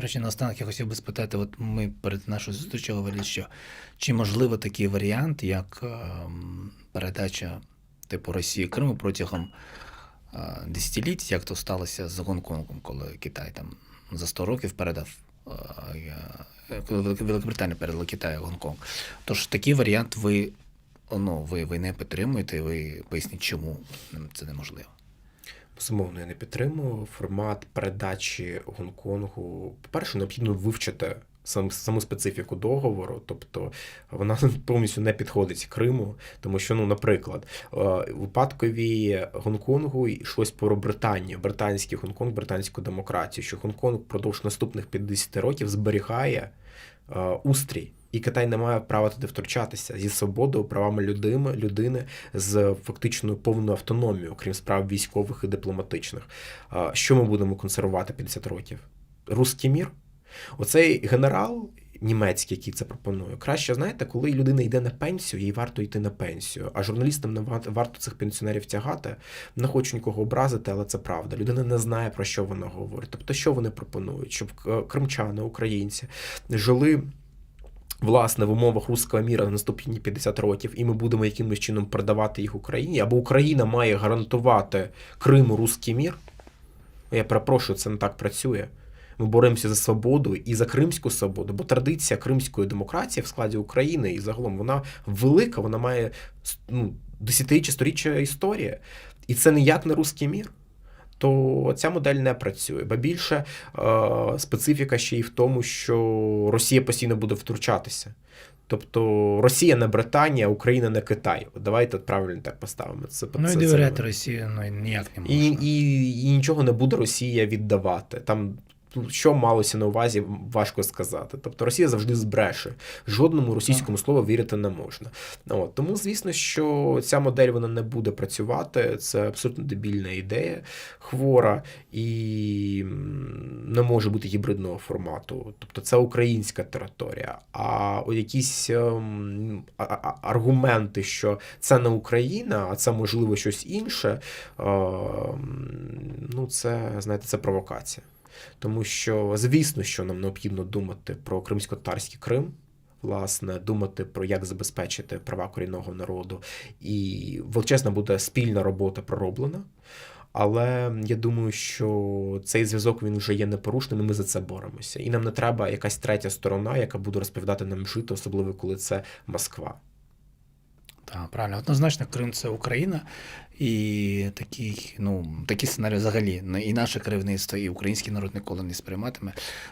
До речі, наостанок я хотів би спитати: от ми перед нашою зустрічю говорили, що чи можливо такий варіант, як ем, передача типу Росії Криму протягом е, десятиліть, як то сталося з Гонконгом, коли Китай там за 100 років передав. е, е, Великобританія передала Китаю Гонконг. Тож такий варіант ви, ну, ви, ви не підтримуєте, ви поясніть, чому це неможливо. Безумовно, я не підтримую формат передачі Гонконгу. По-перше, необхідно вивчити сам, саму специфіку договору, тобто вона повністю не підходить Криму, тому що, ну, наприклад, е, випадкові Гонконгу йшлось про Британію, британський Гонконг, британську демократію, що Гонконг впродовж наступних 50 років зберігає е, устрій. І Китай не має права туди втручатися зі свободою, правами людини, людини з фактичною повною автономією, крім справ військових і дипломатичних. Що ми будемо консервувати 50 років? Руський мір? Оцей генерал німецький, який це пропонує, краще знаєте, коли людина йде на пенсію, їй варто йти на пенсію. А журналістам не варто- варто цих пенсіонерів тягати. Не хочу нікого образити, але це правда. Людина не знає про що вона говорить. Тобто, що вони пропонують, щоб е, кримчани, українці жили власне в умовах руського міра на наступні 50 років, і ми будемо якимось чином продавати їх Україні, або Україна має гарантувати Криму руський мір. Я перепрошую, це не так працює. Ми боремося за свободу і за кримську свободу, бо традиція кримської демократії в складі України і загалом вона велика, вона має ну, десятиріччя, сторіччя історія. І це ніяк не руський мір. То ця модель не працює. Ба більше е, специфіка ще й в тому, що Росія постійно буде втручатися. Тобто Росія не Британія, Україна не Китай. Давайте правильно так поставимо. Це Ну і довіряти це- ну, ніяк не можна. і, і, і нічого не буде Росія віддавати. Там що малося на увазі, важко сказати. Тобто Росія завжди збреше. Жодному російському слову вірити не можна. От, тому, звісно, що ця модель вона не буде працювати. Це абсолютно дебільна ідея, хвора і не може бути гібридного формату. Тобто це українська територія. А якісь ем, аргументи, що це не Україна, а це можливо щось інше. Ем, Ну, це знаєте, це провокація. Тому що, звісно, що нам необхідно думати про кримсько-татарський Крим. Власне, думати про як забезпечити права корінного народу, і величезна буде спільна робота пророблена. Але я думаю, що цей зв'язок він вже є непорушним, і ми за це боремося. І нам не треба якась третя сторона, яка буде розповідати нам жити, особливо коли це Москва. Так, правильно. Однозначно, Крим це Україна, і такий, ну, такі сценарії взагалі і наше керівництво, і український народ ніколи не сприйматиме.